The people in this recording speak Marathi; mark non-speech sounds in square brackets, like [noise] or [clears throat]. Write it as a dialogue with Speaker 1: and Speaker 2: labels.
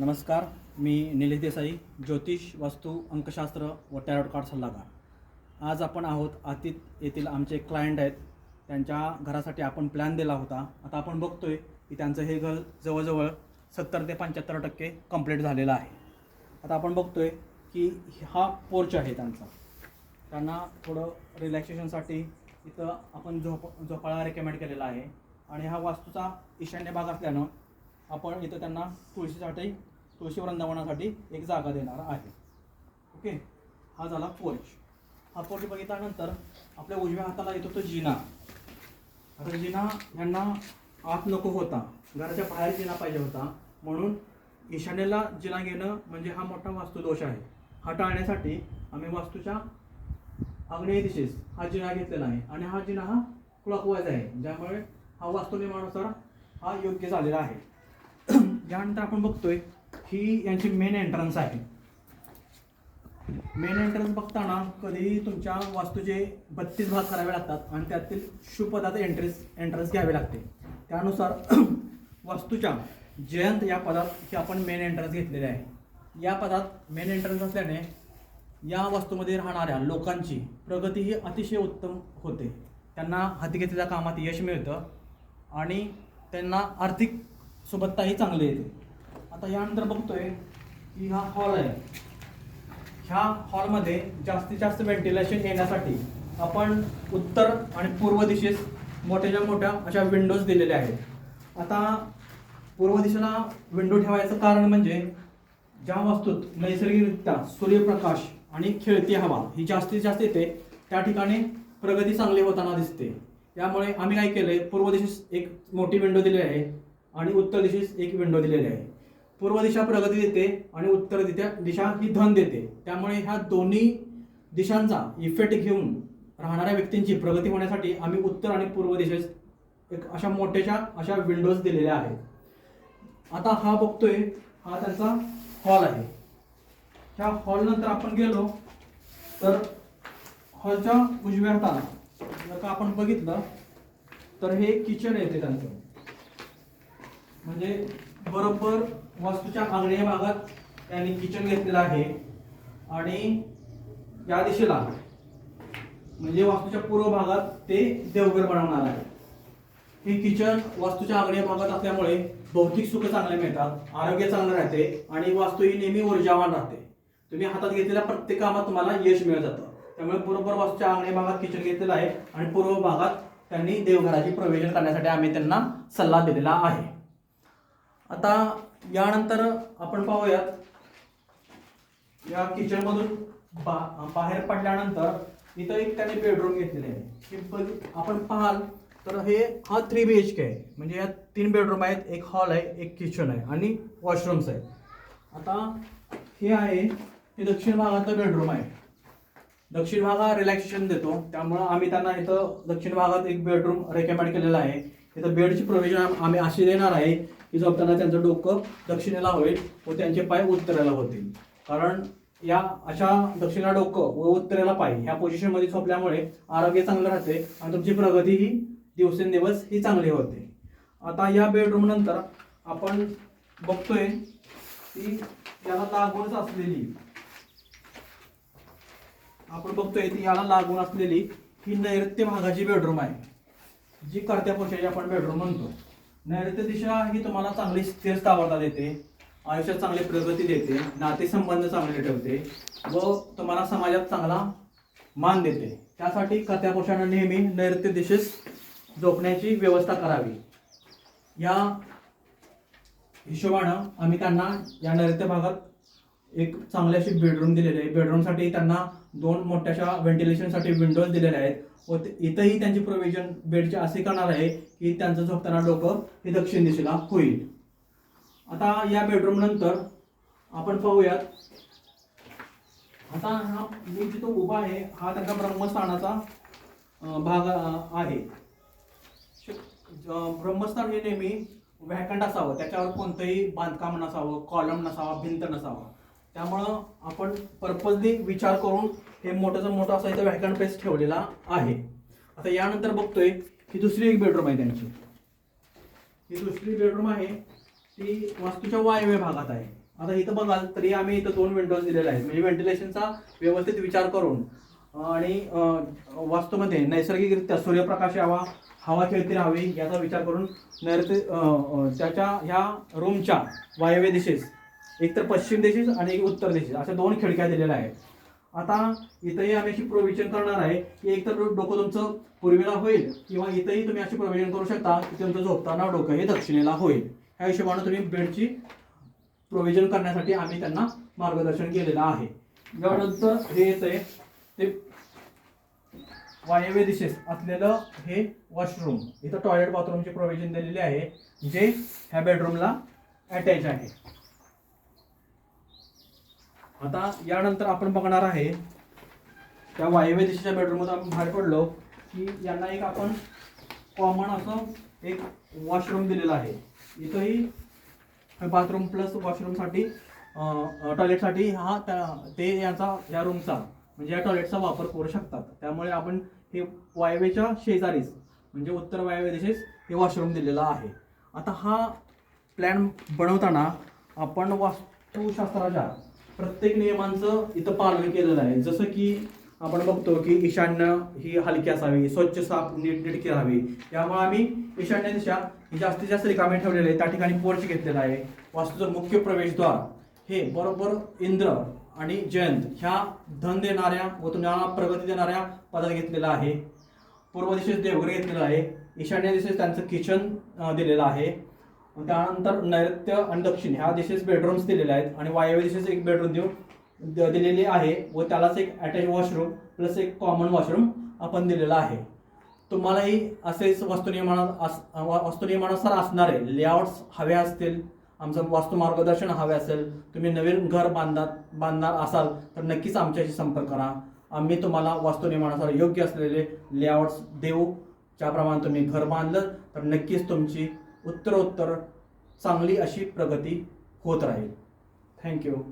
Speaker 1: नमस्कार मी निलेश देसाई ज्योतिष वास्तू अंकशास्त्र व टॅरोट कार्ड सल्लागार. आज आपण आहोत आतीत येथील आमचे क्लायंट आहेत. त्यांच्या घरासाठी आपण प्लॅन दिला होता. आता आपण बघतोय की त्यांचं हे घर जवळजवळ सत्तर ते पंच्याहत्तर टक्के कंप्लीट झालेलं आहे. आता आपण बघतोय की हा पोर्च आहे त्यांचा. त्यांना थोडं रिलॅक्सेशनसाठी इथं आपण झोप झोपाळा रेकमेंड केलेला आहे. आणि हा वास्तूचा ईशान्य भाग असल्यानं आपण इथं त्यांना तुळशीसाठी तुळशी वृंदावनासाठी एक जागा देणार आहे. ओके हा झाला पोर्च हा पोर्च बघितल्यानंतर आपल्या उजव्या हाताला येतो तो जिना. आता जिना यांना आत नको होता. घराच्या बाहेर जिना पाहिजे होता. म्हणून ईशान्येला जिना घेणं म्हणजे हा मोठा वास्तुदोष आहे. हा टाळण्यासाठी आम्ही वास्तूच्या आग्नेय दिशेस हा जिना घेतलेला आहे. आणि हा जिना हा क्लॉकवाईज आहे. ज्यामुळे हा वास्तुनिर्माणानुसार हा योग्य झालेला आहे. [clears throat] यानंतर आपण बघतोय ही यांची मेन एंट्रन्स आहे. मेन एंट्रन्स बघताना कधीही तुमच्या वास्तूचे बत्तीस भाग करावे लागतात आणि त्यातील शुपदात एंट्रेस एंट्रन्स घ्यावे लागते. त्यानुसार [clears throat] वास्तूच्या जयंत या पदात हे आपण मेन एंट्रन्स घेतलेले आहे. या पदात मेन एंट्रन्स असल्याने या वास्तूमध्ये राहणाऱ्या लोकांची प्रगती ही अतिशय उत्तम होते. त्यांना हाती घेतलेल्या कामात यश मिळतं आणि त्यांना आर्थिक सुबत्ताही चांगली येते. आता यानंतर बघतोय की हा हॉल आहे. ह्या हॉलमध्ये जास्तीत जास्त व्हेंटिलेशन येण्यासाठी आपण उत्तर आणि पूर्व दिशेस मोठ्याच्या मोठ्या अशा विंडोज दिलेल्या आहेत. आता पूर्व दिशेला विंडो ठेवायचं कारण म्हणजे ज्या वास्तूत नैसर्गिकरित्या सूर्यप्रकाश आणि खेळती हवा ही जास्तीत जास्त येते त्या ठिकाणी प्रगती चांगली होताना दिसते. यामुळे आम्ही काय केलंय? पूर्व दिशेस एक मोठी विंडो दिलेली आहे आणि उत्तर दिशेस एक विंडो दिलेली आहे. पूर्व दिशा प्रगती देते आणि उत्तर दिशा दिशा ही धन देते. त्यामुळे ह्या दोन्ही दिशांचा इफेक्ट घेऊन राहणाऱ्या व्यक्तींची प्रगती होण्यासाठी आम्ही उत्तर आणि पूर्व दिशेस एक अशा मोठ्याशा अशा विंडोज दिलेल्या आहेत. आता हा बघतोय हा त्यांचा हॉल आहे. ह्या हॉल नंतर आपण गेलो तर हॉलच्या उजव्या हाताला जर का आपण बघितलं तर हे किचन येते त्यांचं. म्हणजे बरोबर वास्तूच्या आंगणे भागात त्यांनी किचन घेतलेलं आहे. आणि या दिशेला म्हणजे वास्तूच्या पूर्व भागात ते देवघर बनवणार आहे. हे किचन वास्तूच्या आंगणे भागात असल्यामुळे भौतिक सुख चांगले मिळतात आरोग्य चांगलं राहते आणि वास्तू ही नेहमी ऊर्जावान राहते. तुम्ही हातात घेतलेल्या प्रत्येक कामात तुम्हाला यश मिळत जातं. त्यामुळे बरोबर वास्तूच्या आंगणे भागात किचन घेतलेलं आहे आणि पूर्व भागात त्यांनी देवघराची प्रवेशन करण्यासाठी आम्ही त्यांना सल्ला दिलेला आहे. आता यानंतर आपण पाहूयात या किचन मधून बा बाहेर पडल्यानंतर इथं एक त्याने बेडरूम घेतलेले आहे. हे आपण पाहाल तर हे हा थ्री बी एच के आहे. म्हणजे या तीन बेडरूम आहेत एक हॉल आहे एक किचन आहे आणि वॉशरूम्स आहे. आता हे आहे हे दक्षिण भागाचा बेडरूम आहे. दक्षिण भाग हा रिलॅक्सेशन देतो. त्यामुळं आम्ही त्यांना इथं दक्षिण भागात एक बेडरूम रेकमेंड केलेला आहे. इथं बेडची प्रोव्हिजन आम्ही अशी देणार आहे की झोपताना त्यांचं डोकं दक्षिणेला होईल व त्यांचे पाय उत्तरेला होतील. कारण या अशा दक्षिणेला डोकं व उत्तरेला पाय ह्या पोझिशनमध्ये झोपल्यामुळे आरोग्य चांगलं राहते आणि तुमची प्रगती ही दिवसेंदिवस ही चांगली होते. आता या बेडरूम नंतर आपण बघतोय की याला लागूनच असलेली आपण बघतोय ती याला लागून असलेली ही नैऋत्य भागाची बेडरूम आहे जी करत्या पोशाची आपण बेडरूम म्हणतो. नैऋत्य दिशा ही तुम्हाला चांगली स्थिर स्थावरता देते. आयुष्यात चांगली प्रगती देते. नातेसंबंध चांगले ठेवते. व तुम्हाला समाजात चांगला मान देते. त्यासाठी करत्या पोषानं नेहमी नैऋत्य दिशेस झोपण्याची व्यवस्था करावी. या हिशोबानं आम्ही त्यांना या नैऋत्य भागात एक चांगली अशी बेडरूम दिलेली आहे बेडरूमसाठी त्यांना दोन मोठ्याशा व्हेंटिलेशनसाठी विंडोज दिलेल्या आहेत. व इथंही त्यांची प्रोव्हिजन बेडचे असे करणार आहे की त्यांचं झोपताना डोकं हे दक्षिण दिशेला होईल. आता या बेडरूम नंतर आपण पाहूयात. आता हा मी जिथं उभा आहे हा त्यांचा ब्रह्मस्थानाचा भाग आहे. ब्रह्मस्थान हे नेहमी व्हॅकंट असावं. त्याच्यावर कोणतंही बांधकाम नसावं कॉलम नसावा भिंत नसावा. त्यामुळं आपण पर्पजली विचार करून हे मोठंचं मोठं असं इथं व्हॅकंट पेस ठेवलेला आहे. आता यानंतर बघतोय ही दुसरी एक बेडरूम आहे त्यांची. ही दुसरी बेडरूम आहे ती वास्तूच्या वायव्य भागात आहे. आता इथं बघाल तरी आम्ही इथं दोन विंडोज दिलेले आहेत. म्हणजे व्हेंटिलेशनचा व्यवस्थित विचार करून आणि वास्तूमध्ये नैसर्गिकरित्या सूर्यप्रकाश यावा हवा खेळती राहावी याचा विचार करून नैऋत्य त्याच्या ह्या रूमच्या वायव्य दिशेस एक तर पश्चिम देशीस आणि एक उत्तर देशीस अशा दोन खिडक्या दिलेल्या आहेत. आता इथंही आम्ही अशी प्रोव्हिजन करणार आहे की एक तर डोकं तुमचं पूर्वेला होईल किंवा इथंही तुम्ही अशी प्रोव्हिजन करू शकता की तुमचं झोपताना डोकं हे दक्षिणेला होईल. ह्या हिशोबाने तुम्ही बेडची प्रोव्हिजन करण्यासाठी आम्ही त्यांना मार्गदर्शन केलेलं आहे. यानंतर हे येतंय ते वायव्य दिशेस असलेलं हे वॉशरूम इथं टॉयलेट बाथरूमची प्रोव्हिजन दिलेली आहे जे ह्या बेडरूमला अटॅच आहे. आता यानंतर आपण बघणार आहे त्या वायव्य दिशेच्या बेडरूममध्ये आपण बाहेर पडलो की यांना एक आपण कॉमन असं एक वॉशरूम दिलेलं आहे. इथंही बाथरूम प्लस वॉशरूमसाठी टॉयलेटसाठी हा त्या- ते याचा या रूमचा म्हणजे या टॉयलेटचा वापर करू शकतात. त्यामुळे आपण हे वायव्यच्या शेजारीच म्हणजे उत्तर वायव्य दिशेस हे वॉशरूम दिलेलं आहे. आता हा प्लॅन बनवताना आपण वास्तुशास्त्राच्या प्रत्येक नियमांचं इथं पालन केलेलं आहे. जसं की आपण बघतो की ईशान्य ही हलकी असावी स्वच्छ साफ नीट नीटकी राहावी त्यामुळे आम्ही ईशान्य दिशा ही जास्तीत जास्त रिकामे ठेवलेले आहे. त्या ठिकाणी पोर्च घेतलेला आहे. वास्तूचं मुख्य प्रवेशद्वार हे बरोबर इंद्र आणि जयंत ह्या धन देणाऱ्या व तुम्हाला प्रगती देणाऱ्या पदात घेतलेला आहे. पूर्व दिशेस देवघर घेतलेलं आहे. ईशान्य दिशेस त्यांचं किचन दिलेलं आहे. त्यानंतर नैऋत्य आणि दक्षिण ह्या दिशेस बेडरूम्स दिलेले आहेत आणि वायव्य दिशेस एक बेडरूम देऊन द- दिलेली आहे व त्यालाच एक अटॅच वॉशरूम प्लस एक कॉमन वॉशरूम आपण दिलेला आहे. तुम्हालाही असेच वास्तुनियमाना अस- वास्तुनियमानुसार असणारे लेआउट्स हवे असतील आमचं वास्तू मार्गदर्शन हवे असेल तुम्ही नवीन घर बांधणार बांधणार असाल तर नक्कीच आमच्याशी संपर्क करा. आम्ही तुम्हाला वास्तुनियमानुसार योग्य असलेले लेआउट्स देऊ. ज्याप्रमाणे तुम्ही घर बांधलं तर नक्कीच तुमची उत्तरोत्तर चांगली अशी प्रगती होत राहील. थँक्यू